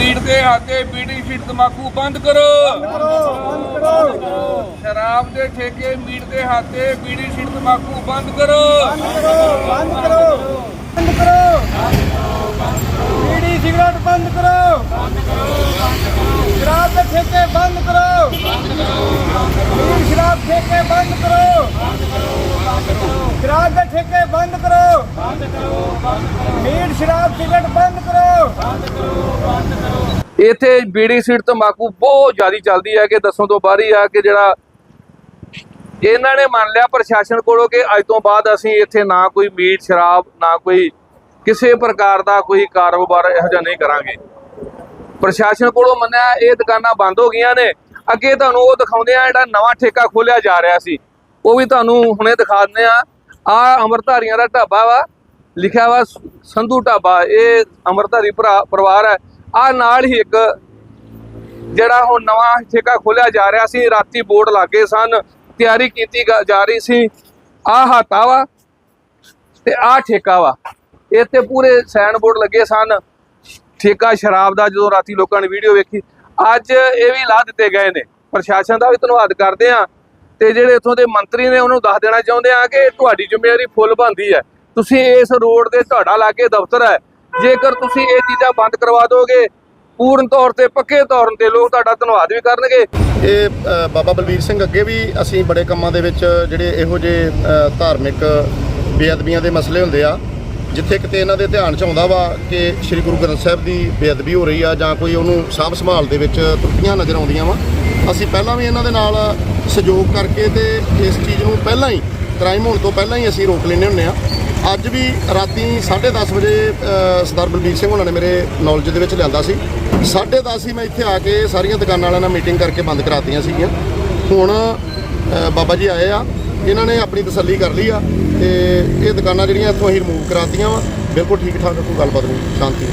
Meat ਦੇ ਹਾਤੇ ਬੀੜੀ sheet ਤਮਾਕੂ ਬੰਦ ਕਰੋ। ਸ਼ਰਾਬ ਦੇ ਠੇਕੇ ਮੀਟ ਦੇ ਹਾਤੇ ਬੀੜੀ ਸ਼ੀਟ ਤਮਾਕੂ ਬੰਦ ਕਰੋ। ਬੰਦ ਕਰੋ ਬੰਦ ਕਰੋ ਬੀੜੀ ਸਿਗਰਟ ਬੰਦ ਕਰੋ। ਸ਼ਰਾਬ ਦੇ ਠੇਕੇ ਬੰਦ ਕਰੋ। ਬੰਦ ਸ਼ਰਾਬ ਠੇਕੇ ਬੰਦ ਕਰੋ। ਸ਼ਰਾਬ ਦੇ ਠੇਕੇ ਬੰਦ ਕਰੋ ਬੰਦ ਕਰੋ। ਮੀਟ, ਸ਼ਰਾਬ, ਸਿਗਰਟ ਬੰਦ ਕਰੋ। ਇੱਥੇ ਬੀੜੀ ਸੀਟ ਤੰਬਾਕੂ ਬਹੁਤ ਜ਼ਿਆਦਾ ਚੱਲਦੀ ਹੈ ਕਿ ਦੱਸੋਂ ਤੋਂ ਬਾਹਰ ਹੀ ਆ ਕਿ ਜਿਹੜਾ ਇਹਨਾਂ ਨੇ ਮੰਨ ਲਿਆ ਪ੍ਰਸ਼ਾਸਨ ਕੋਲੋਂ ਕਿ ਅੱਜ ਤੋਂ ਬਾਅਦ ਅਸੀਂ ਇੱਥੇ ਨਾ ਕੋਈ ਮੀਟ, ਸ਼ਰਾਬ, ਨਾ ਕੋਈ ਕਿਸੇ ਪ੍ਰਕਾਰ ਦਾ ਕੋਈ ਕਾਰੋਬਾਰ ਇਹੋ ਜਿਹਾ ਨਹੀਂ ਕਰਾਂਗੇ। ਪ੍ਰਸ਼ਾਸਨ ਕੋਲੋਂ ਮੰਨਿਆ ਇਹ ਦੁਕਾਨਾਂ ਬੰਦ ਹੋ ਗਈਆਂ ਨੇ। ਅੱਗੇ ਤੁਹਾਨੂੰ ਉਹ ਦਿਖਾਉਂਦੇ ਆ ਜਿਹੜਾ ਨਵਾਂ ਠੇਕਾ ਖੋਲਿਆ ਜਾ ਰਿਹਾ ਸੀ। ਉਹ ਵੀ ਤੁਹਾਨੂੰ ਹੁਣੇ ਦਿਖਾ ਦਿੰਦੇ ਆ। ਆ ਅਮਰਧਾਰੀਆਂ ਦਾ ਢਾਬਾ ਵਾ। ਲਿਖਿਆ ਵਾ ਸੰਧੂ ਢਾਬਾ। ਇਹ ਅਮਰਧਾਰੀ ਭਰਾ ਪਰਿਵਾਰ ਹੈ। ਆ ਨਾਲ ਹੀ ਇੱਕ ਜਿਹੜਾ ਹੁਣ ਨਵਾਂ ਠੇਕਾ ਖੋਲਿਆ ਜਾ ਰਿਹਾ ਸੀ, ਰਾਤੀ ਬੋਰਡ ਲੱਗੇ ਸਨ, ਤਿਆਰੀ ਕੀਤੀ ਜਾ ਰਹੀ ਸੀ। ਆ ਹਾਤਾ ਵਾ ਤੇ ਆ ਠੇਕਾ ਵਾ। ਇੱਥੇ ਪੂਰੇ ਸਾਈਨ ਬੋਰਡ ਲੱਗੇ ਸਨ। ਠੇਕਾ ਸ਼ਰਾਬ ਦਾ ਜਦੋਂ ਰਾਤੀ ਲੋਕਾਂ ਨੇ ਵੀਡੀਓ ਵੇਖੀ, ਅੱਜ ਇਹ ਵੀ ਲਾ ਦਿੱਤੇ ਗਏ ਨੇ। ਪ੍ਰਸ਼ਾਸਨ ਦਾ ਵੀ ਧੰਨਵਾਦ ਕਰਦੇ ਆ ਤੇ ਜਿਹੜੇ ਇਥੋਂ ਦੇ ਮੰਤਰੀ ਨੇ, ਉਹਨੂੰ ਦੱਸ ਦੇਣਾ ਚਾਹੁੰਦੇ ਆ ਕਿ ਤੁਹਾਡੀ ਜ਼ਿੰਮੇਵਾਰੀ ਫੁੱਲ ਬਣਦੀ ਹੈ। ਤੁਸੀਂ ਇਸ ਰੋਡ ਦੇ ਤੁਹਾਡਾ ਲਾਗੇ ਦਫ਼ਤਰ ਹੈ। ਜੇਕਰ ਤੁਸੀਂ ਇਹ ਚੀਜ਼ਾਂ ਬੰਦ ਕਰਵਾ ਦੋਗੇ, ਪੂਰਨ ਤੌਰ ਤੇ, ਪੱਕੇ ਤੌਰ ਤੇ ਲੋਕ ਤੁਹਾਡਾ ਧੰਨਵਾਦ ਵੀ ਕਰਨਗੇ। ਇਹ ਬਾਬਾ ਬਲਵੀਰ ਸਿੰਘ ਅੱਗੇ ਵੀ ਅਸੀਂ ਬੜੇ ਕੰਮਾਂ ਦੇ ਵਿੱਚ ਜਿਹੜੇ ਇਹੋ ਜਿਹੇ ਧਾਰਮਿਕ ਬੇਅਦਬੀਆਂ ਦੇ ਮਸਲੇ ਹੁੰਦੇ ਆ, ਜਿੱਥੇ ਕਿਤੇ ਇਹਨਾਂ ਦੇ ਧਿਆਨ ਚ ਆਉਂਦਾ ਵਾ ਕਿ ਸ੍ਰੀ ਗੁਰੂ ਗ੍ਰੰਥ ਸਾਹਿਬ ਦੀ ਬੇਅਦਬੀ ਹੋ ਰਹੀ ਆ ਜਾਂ ਕੋਈ ਉਹਨੂੰ ਸਾਂਭ ਸੰਭਾਲ ਦੇ ਵਿੱਚ ਤਰੁੱਟੀਆਂ ਨਜ਼ਰ ਆਉਂਦੀਆਂ ਵਾ, ਅਸੀਂ ਪਹਿਲਾਂ ਵੀ ਇਹਨਾਂ ਦੇ ਨਾਲ ਸਹਿਯੋਗ ਕਰਕੇ ਤੇ ਇਸ ਚੀਜ਼ ਨੂੰ ਪਹਿਲਾਂ ਹੀ ਕ੍ਰਾਈਮ ਹੋਣ ਤੋਂ ਪਹਿਲਾਂ ਹੀ ਅਸੀਂ ਰੋਕ ਲੈਂਦੇ ਹੁੰਦੇ ਆ। ਅੱਜ ਵੀ ਰਾਤੀ 10:30 ਵਜੇ ਸਰਦਾਰ ਬਲਬੀਰ ਸਿੰਘ ਉਹਨਾਂ ਨੇ ਮੇਰੇ ਨੌਲੇਜ ਦੇ ਵਿੱਚ ਲਿਆਂਦਾ ਸੀ। 10:30 ਹੀ ਮੈਂ ਇੱਥੇ ਆ ਕੇ ਸਾਰੀਆਂ ਦੁਕਾਨਾਂ ਵਾਲਿਆਂ ਨਾਲ ਮੀਟਿੰਗ ਕਰਕੇ ਬੰਦ ਕਰਾਤੀਆਂ ਸੀਗੀਆਂ। ਹੁਣ ਬਾਬਾ ਜੀ ਆਏ ਆ। ਇਹਨਾਂ ਨੇ ਆਪਣੀ ਤਸੱਲੀ ਕਰ ਲਈ ਆ ਤੇ ਇਹ ਦੁਕਾਨਾਂ ਜਿਹੜੀਆਂ ਇੱਥੋਂ ਅਸੀਂ ਰਿਮੂਵ ਕਰਾਤੀਆਂ ਵਾ। ਬਿਲਕੁਲ ਠੀਕ ਠਾਕ ਕੋਈ ਗੱਲਬਾਤ ਨਹੀਂ, ਸ਼ਾਂਤੀ।